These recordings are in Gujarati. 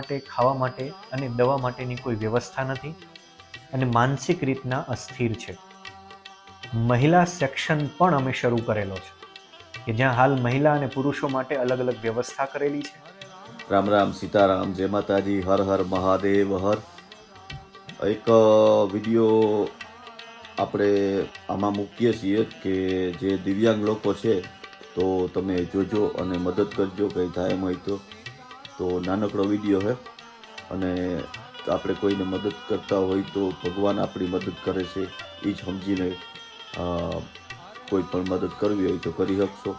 માટે, ખાવા માટે અને દવા માટેની કોઈ વ્યવસ્થા નથી અને માનસિક રીતના અસ્થિર છે. મહિલા સેક્શન પણ અમે શરૂ કરેલો છે કે જ્યાં હાલ મહિલા અને પુરુષો માટે અલગ અલગ વ્યવસ્થા કરેલી છે. રામ રામ સીતારામ, જય માતાજી, હર હર મહાદેવ, હર. એક વીડિયો આપણે આમાં મૂકીએ છીએ કે જે દિવ્યાંગ લોકો છે, તો તમે જોજો અને મદદ કરજો, કંઈ થાય એમ હોય તો. તો નાનકડો વીડિયો છે. અને આપણે કોઈને મદદ કરતા હોય તો ભગવાન આપણી મદદ કરે છે. એ જ સમજીને કોઈ પણ મદદ કરવી હોય તો કરી શકશો.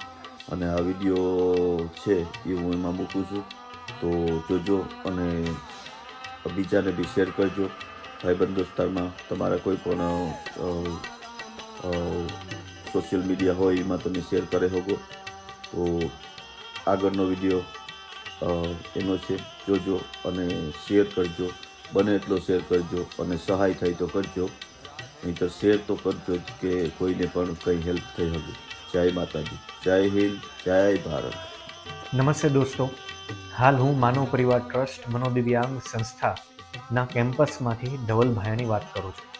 અને આ વીડિયો છે એ હું એમાં મૂકું છું. તો જોજો અને બીજાને બી શેર કરજો. ભાઈબંધ દોસ્તારમાં તમારા કોઈ પણ સોશિયલ મીડિયા હોય એમાં તમે શેર કરી શકો. તો આગળનો વીડિયો એનો છે, જોજો અને શેર કરજો. બને એટલો શેર કરજો અને સહાય થાય તો કરજો. નહીં તો શેર તો કરજો જ કે કોઈને પણ કંઈ હેલ્પ થઈ શકે. જય માતાજી. જય હિન્દ, જય ભારત. નમસ્તે દોસ્તો. હાલ હું માનવ પરિવાર ટ્રસ્ટ મનોદિવ્યાંગ સંસ્થાના કેમ્પસમાંથી ધવલભાઈની વાત કરું છું.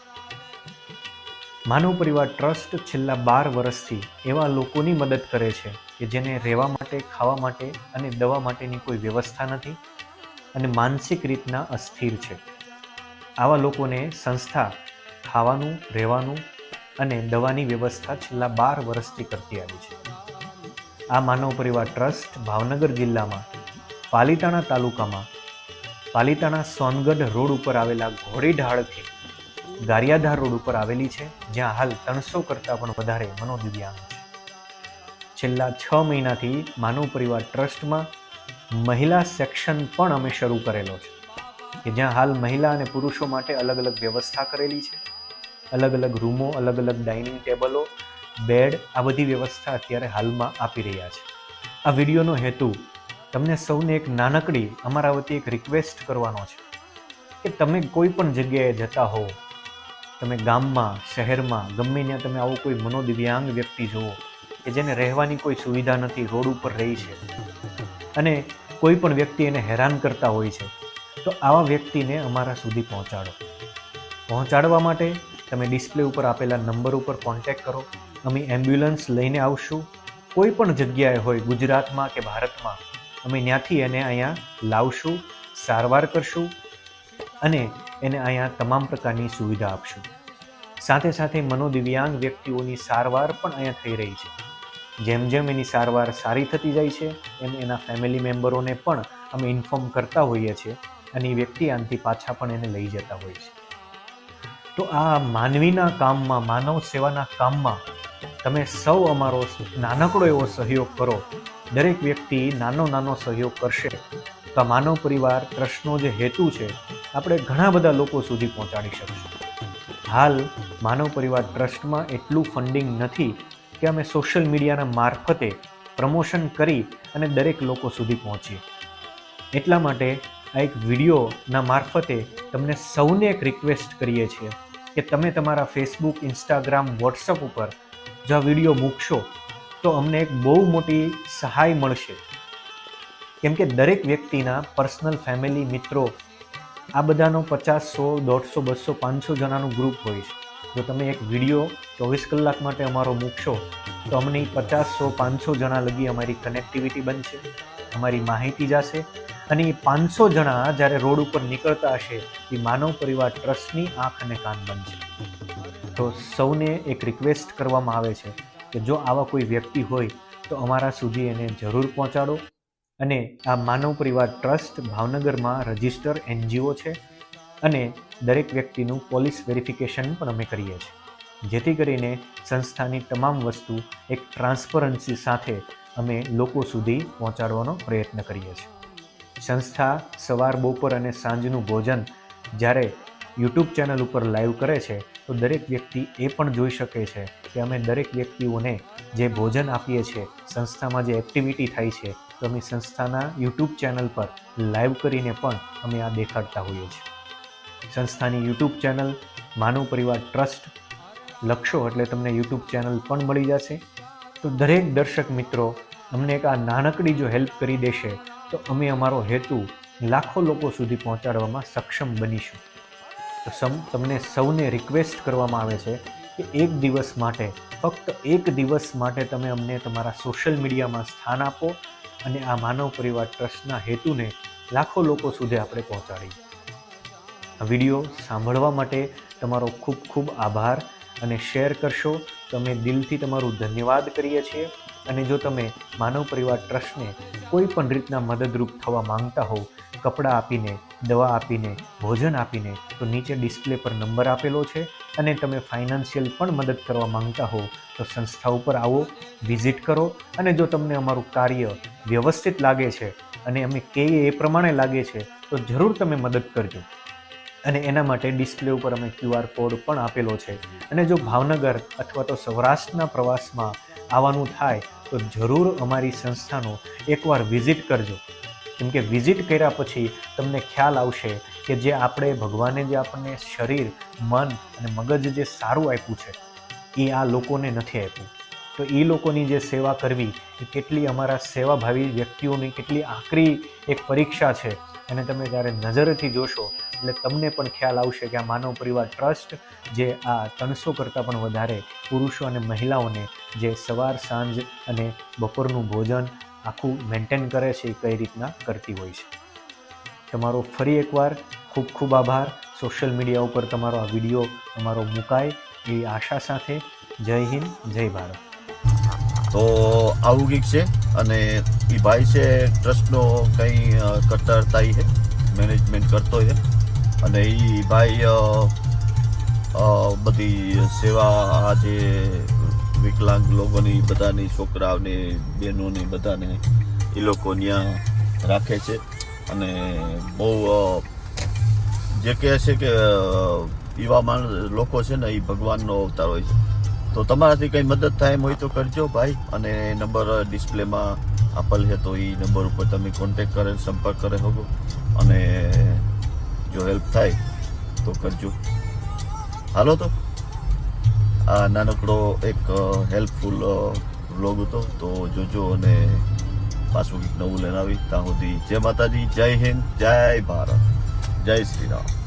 માનવ પરિવાર ટ્રસ્ટ છેલ્લા બાર વર્ષથી એવા લોકોની મદદ કરે છે કે જેને રહેવા માટે, ખાવા માટે અને દવા માટેની કોઈ વ્યવસ્થા નથી અને માનસિક રીતના અસ્થિર છે. આવા લોકોને સંસ્થા ખાવાનું, રહેવાનું અને દવાની વ્યવસ્થા છેલ્લા બાર વર્ષથી કરતી આવી છે. આ માનવ પરિવાર ટ્રસ્ટ ભાવનગર જિલ્લામાં પાલીતાણા તાલુકામાં પાલીતાણા સોનગઢ રોડ ઉપર આવેલા ઘોડીઢાળથી ગારિયાધાર રોડ ઉપર આવેલી છે, જ્યાં હાલ ત્રણસો કરતાં પણ વધારે મનોદિવ્યાંગ છે. છેલ્લા છ મહિનાથી માનવ પરિવાર ટ્રસ્ટમાં મહિલા સેક્શન પણ અમે શરૂ કરેલો છે, કે જ્યાં હાલ મહિલા અને પુરુષો માટે અલગ અલગ વ્યવસ્થા કરેલી છે. અલગ અલગ રૂમો, અલગ અલગ ડાઇનિંગ ટેબલો, બેડ આ બધી વ્યવસ્થા અત્યારે હાલમાં આપી રહ્યા છે. આ વિડીયોનો હેતુ તમને સૌને એક નાનકડી અમારા વતી એક રિક્વેસ્ટ કરવાનો છે, કે તમે કોઈ પણ જગ્યાએ જતા હો તમે ગામમાં, શહેરમાં, ગમે ત્યાં તમે આવો કોઈ મનોદિવ્યાંગ વ્યક્તિ જુઓ, કે જેને રહેવાની કોઈ સુવિધા નથી, રોડ ઉપર રહી છે. અને કોઈ પણ વ્યક્તિ એને હેરાન કરતા હોય છે, તો આવા વ્યક્તિને અમારા સુધી પહોંચાડો. પહોંચાડવા માટે તમે ડિસ્પ્લે ઉપર આપેલા નંબર ઉપર કોન્ટેક કરો. અમે એમ્બ્યુલન્સ લઈને આવશું. કોઈ પણ જગ્યાએ હોય, ગુજરાતમાં કે ભારતમાં, અમે ત્યાંથી એને અહીંયા લાવશું, સારવાર કરશું. અને એને અહીંયા તમામ પ્રકારની સુવિધા આપશું. સાથે સાથે મનોદિવ્યાંગ વ્યક્તિઓની સારવાર પણ અહીંયા થઈ રહી છે. જેમ જેમ એની સારવાર સારી થતી જાય છે, એમ એના ફેમિલી મેમ્બરોને પણ અમે ઇન્ફોર્મ કરતા હોઈએ છીએ અને એ વ્યક્તિ આનથી પાછા પણ એને લઈ જતા હોય છે તો આ માનવીના કામમાં, માનવ સેવાના કામમાં તમે સૌ અમારો નાનકડો એવો સહયોગ કરો. દરેક વ્યક્તિ નાનો નાનો સહયોગ કરશે. તો માનવ પરિવાર ટ્રસ્ટનો જે હેતુ છે આપણે ઘણા બધા લોકો સુધી પહોંચાડી શકશું. હાલ માનવ પરિવાર ટ્રસ્ટમાં એટલું ફંડિંગ નથી કે અમે સોશિયલ મીડિયાના મારફતે પ્રમોશન કરી અને દરેક લોકો સુધી પહોંચીએ. એટલા માટે આ એક વિડીયોના મારફતે તમને સૌને એક રિક્વેસ્ટ કરીએ છીએ કે તમે તમારા ફેસબુક ઇન્સ્ટાગ્રામ વોટ્સઅપ ઉપર જો આ વીડિયો મૂકશો, તો અમને એક બહુ મોટી સહાય મળશે. કેમ કે દરેક વ્યક્તિના પર્સનલ ફેમિલી મિત્રો આ બધાનો પચાસ, સો, દોઢસો, બસો, પાંચસો જણાનું ગ્રુપ હોય છે. જો તમે એક વીડિયો ચોવીસ કલાક માટે અમારો મૂકશો, તો અમને પચાસ, સો, પાંચસો જણા લગી અમારી કનેક્ટિવિટી બનશે, અમારી માહિતી જશે અને એ પાંચસો જણા જ્યારે રોડ ઉપર નીકળતા હશે એ માનવ પરિવાર ટ્રસ્ટની આંખ અને કાન બનશે. તો સૌને એક રિક્વેસ્ટ કરવામાં આવે છે કે જો આવા કોઈ વ્યક્તિ હોય, તો અમારા સુધી એને જરૂર પહોંચાડો. અને આ માનવ પરિવાર ટ્રસ્ટ ભાવનગરમાં રજિસ્ટર એનજીઓ છે અને દરેક વ્યક્તિનું પોલીસ વેરિફિકેશન પણ અમે કરીએ છીએ. જેથી કરીને સંસ્થાની તમામ વસ્તુ એક ટ્રાન્સપરન્સી સાથે અમે લોકો સુધી પહોંચાડવાનો પ્રયત્ન કરીએ છીએ. સંસ્થા સવાર, બપોર અને સાંજનું ભોજન જ્યારે યુટ્યુબ ચેનલ ઉપર લાઈવ કરે છે, તો દરેક વ્યક્તિ એ પણ જોઈ શકે છે કે અમે દરેક વ્યક્તિઓને જે ભોજન આપીએ છીએ, સંસ્થામાં જે એક્ટિવિટી થાય છે તો અમે સંસ્થાના યુટ્યુબ ચેનલ પર લાઈવ કરીને પણ અમે આ દેખાડતા હોઈએ છીએ. સંસ્થાની યુટ્યુબ ચેનલ માનવ પરિવાર ટ્રસ્ટ લખશો એટલે તમને યુટ્યુબ ચેનલ પણ મળી જશે. તો દરેક દર્શક મિત્રો, અમને એક આ નાનકડી જો હેલ્પ કરી દેશે, તો અમે અમારો હેતુ લાખો લોકો સુધી પહોંચાડવામાં સક્ષમ બનીશું. તો સમ, તમને સૌને રિક્વેસ્ટ કરવામાં આવે છે કે એક દિવસ માટે, ફક્ત એક દિવસ માટે તમે અમને તમારા સોશિયલ મીડિયામાં સ્થાન આપો અને આ માનવ પરિવાર ટ્રસ્ટના હેતુને લાખો લોકો સુધી આપણે પહોંચાડીએ આ વીડિયો સાંભળવા માટે તમારો ખૂબ ખૂબ આભાર અને શેર કરશો. તમે દિલથી તમારું ધન્યવાદ કરીએ છીએ. અને જો તમે માનવ પરિવાર ટ્રસ્ટને કોઈ પણ રીતના મદદરૂપ થવા માંગતા હો કપડાં આપીને, દવા આપીને, ભોજન આપીને, તો નીચે ડિસ્પ્લે પર નંબર આપેલો છે. અને તમે ફાઇનાન્શિયલ પણ મદદ કરવા માંગતા હો તો સંસ્થા ઉપર આવો, વિઝિટ કરો. અને જો તમને અમારું કાર્ય વ્યવસ્થિત લાગે છે અને અમે કહીએ એ પ્રમાણે લાગે છે, તો જરૂર તમે મદદ કરજો. અને એના માટે ડિસ્પ્લે ઉપર અમે ક્યુઆર કોડ પણ આપેલો છે. અને જો ભાવનગર અથવા તો સૌરાષ્ટ્રના પ્રવાસમાં આવવાનું થાય, તો જરૂર અમારી સંસ્થાનો એકવાર વિઝિટ કરજો. કેમ કે વિઝિટ કર્યા પછી તમને ખ્યાલ આવશે કે જે આપણે ભગવાને જે આપણને શરીર, મન અને મગજ જે સારું આપ્યું છે, એ આ લોકોને નથી આપ્યું. તો એ લોકોની જે સેવા કરવી એ કેટલી અમારા સેવાભાવી વ્યક્તિઓની કેટલી આકરી એક પરીક્ષા છે. એને તમે જ્યારે નજરથી જોશો, એટલે તમને પણ ખ્યાલ આવશે કે આ માનવ પરિવાર ટ્રસ્ટ જે આ ત્રણસો કરતાં પણ વધારે પુરુષો અને મહિલાઓને જે સવાર, સાંજ અને બપોરનું ભોજન આખું મેન્ટેન કરે છે એ કઈ રીતના કરતી હોય છે. તમારો ફરી એકવાર ખૂબ ખૂબ આભાર. સોશિયલ મીડિયા ઉપર તમારો આ વીડિયો તમારો મુકાય એ આશા સાથે. જય હિન્દ, જય ભારત. તો આવું કંઈક છે અને એ ભાઈ છે, ટ્રસ્ટનો કંઈ કરતા છે, મેનેજમેન્ટ કરતો છે. અને એ ભાઈ બધી સેવા, આ જે વિકલાંગ લોકોની, બધાની, છોકરાઓની, બહેનોની, બધાને એ લોકો ત્યાં રાખે છે. અને બહુ જે કહે છે કે એવા માણસ લોકો છે ને, એ ભગવાનનો અવતાર હોય છે. તો તમારાથી કંઈ મદદ થાય એમ હોય તો કરજો ભાઈ. અને નંબર ડિસ્પ્લેમાં આપેલ છે તો એ નંબર ઉપર તમે કોન્ટેક કરે, સંપર્ક કરે શકો અને જો હેલ્પ થાય તો કરજો. હાલો તો. આ નાનકડો એક હેલ્પફુલ વ્લોગ હતો. તો જોજો અને પાછું નવું લઈને ત્યાં સુધી જય માતાજી, જય હિન્દ, જય ભારત. જય શ્રી રામ.